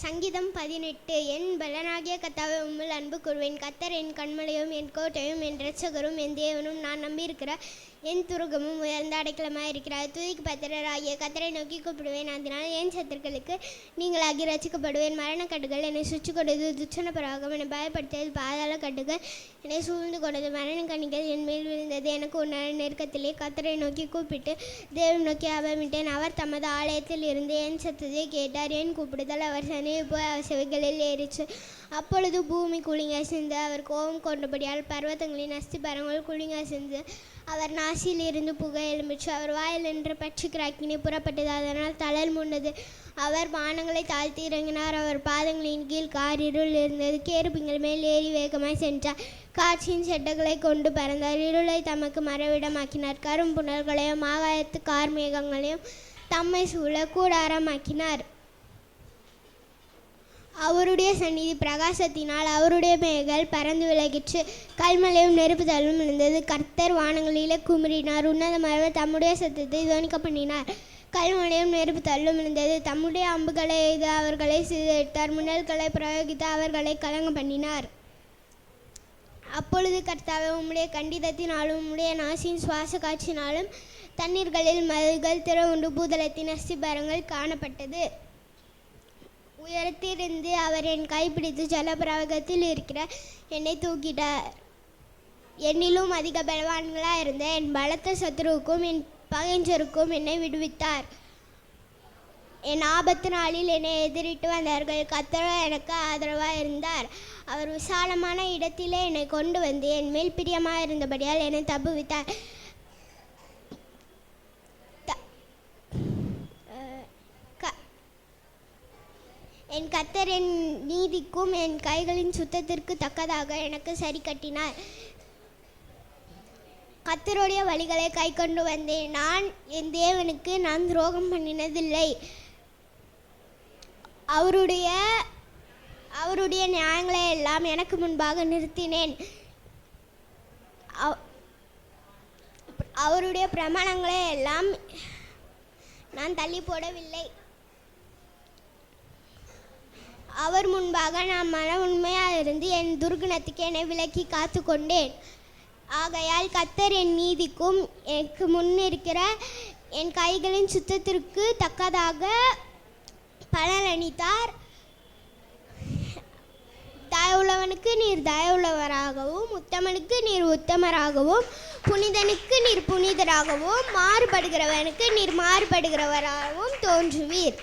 சங்கீதம் பதினெட்டு என் பலனாகிய கத்தாவை உம்மில் அன்பு கூறுவேன். கத்தர் என் கண்மலையும் என் கோட்டையும் என் இரட்சகரும் என் தேவனும். நான் நம்பியிருக்கிற என் துருகமும் உயர்ந்த அடைக்கலமாக இருக்கிறார் துதிக்கு பத்திரராகிய கத்தரை நோக்கி கூப்பிடுவேன். அதனால் என் சத்துருக்களுக்கு நீங்களாகி ரசிக்கப்படுவேன் மரணக்கட்டுகள் என்னை சுற்றி கொண்டது. துச்சன பராகம் என்னை பயப்படுத்தியது. பாதாள கட்டுகள் என்னை சூழ்ந்து கொண்டது. மரண கணிகள் என் மேல் விழுந்தது. எனக்கு உண்டான நெருக்கத்திலே கத்தரை நோக்கி கூப்பிட்டு தேவன் நோக்கி அபமிட்டேன் அவர் தமது ஆலயத்தில் இருந்து என் சத்தத்தை கேட்டார். என் கூப்பிடுதல் அவர் சனியை போய் அவர் செவிகளில் ஏறிச்சு அப்பொழுது பூமி குலுங்க சிந்து அவர் கோபம் கொண்டபடியால் பர்வதங்களின் அஸ்திபாரங்கள் குலுங்க சிந்து அவர் நான் நாசியிலிருந்து புகை எழும்பிச்சு அவர் வாயில் நின்று பட்சிக்கிற அக்கினி புறப்பட்டது. அதனால் தளல் முன்னது. அவர் பானங்களை தாழ்த்தி இறங்கினார். அவர் பாதங்களின் கீழ் காரிருள் இருந்தது. கேருபிங்கள் மேல் ஏறி வேகமாய் சென்றார். காட்சியின் செட்டைகளை கொண்டு பறந்தார். இருளை தமக்கு மறைவிடமாக்கினார் கரும்புணர்களையும் ஆகாயத்து கார்மேகங்களையும் தம்மை சூழ கூடாரமாக்கினார். அவருடைய சந்நிதி பிரகாசத்தினால் அவருடைய மேகல் பறந்து விலகிற்று கல்மலையும் நெருப்புதல்வும் இருந்தது கர்த்தர் வானங்களிலே குமுறினார். உன்னதமாக தம்முடைய சத்தத்தை துவனிக்க பண்ணினார். கல்மலையும் நெருப்பு தள்ளும் இருந்தது தம்முடைய அம்புகளை எய்து அவர்களை சிதறித்தார் முன்னல்களை பிரயோகித்து அவர்களை கலங்க பண்ணினார். அப்பொழுது கர்த்தாவே உம்முடைய கண்டிதத்தினாலும் உம்முடைய நாசின் சுவாச காட்சினாலும் தண்ணீர்களில் மதுகள் உண்டு. பூதளத்தின் அஸ்திபாரங்கள் காணப்பட்டது. உயரத்திலிருந்து அவர் என் கைப்பிடித்து ஜலபிரவகத்தில் இருக்கிற என்னை தூக்கிட்டார். என்னிலும் அதிக பலவான்களாக இருந்த என் பலத்த சத்துருவுக்கும் என் பகைஞ்சருக்கும் என்னை விடுவித்தார். என் ஆபத்து நாளில் என்னை எதிரிட்டு வந்தார்கள் கத்தரோ எனக்கு ஆதரவாக இருந்தார். அவர் விசாலமான இடத்திலே என்னை கொண்டு வந்து என் மேல் பிரியமாக இருந்தபடியால் என்னை தப்புவித்தார். என் கத்தர் என் நீதிக்கும் என் கைகளின் சுத்தத்திற்கு தக்கதாக எனக்கு சரி கட்டினார். கத்தருடைய வழிகளை கை கொண்டு வந்தேன். நான் என் தேவனுக்கு நான் துரோகம் பண்ணினதில்லை. அவருடைய அவருடைய நியாயங்களை எல்லாம் எனக்கு முன்பாக நிறுத்தினேன். அவருடைய பிரமாணங்களை எல்லாம் நான் தள்ளி போடவில்லை அவர் முன்பாக நான் மன உண்மையாயிருந்து என் துர்குணத்துக்கு என்னை விலக்கி காத்து கொண்டேன் ஆகையால் கத்தர் என் நீதிக்கும் எனக்கு முன்னிருக்கிற என் கைகளின் சுத்தத்திற்கு தக்கதாக பலனளித்தார் தயவுள்ளவனுக்கு நீர் தயவுள்ளவராகவும் உத்தமனுக்கு நீர் உத்தமராகவும் புனிதனுக்கு நீர் புனிதராகவும் மாறுபடுகிறவனுக்கு நீர் மாறுபடுகிறவராகவும் தோன்றுவீர்.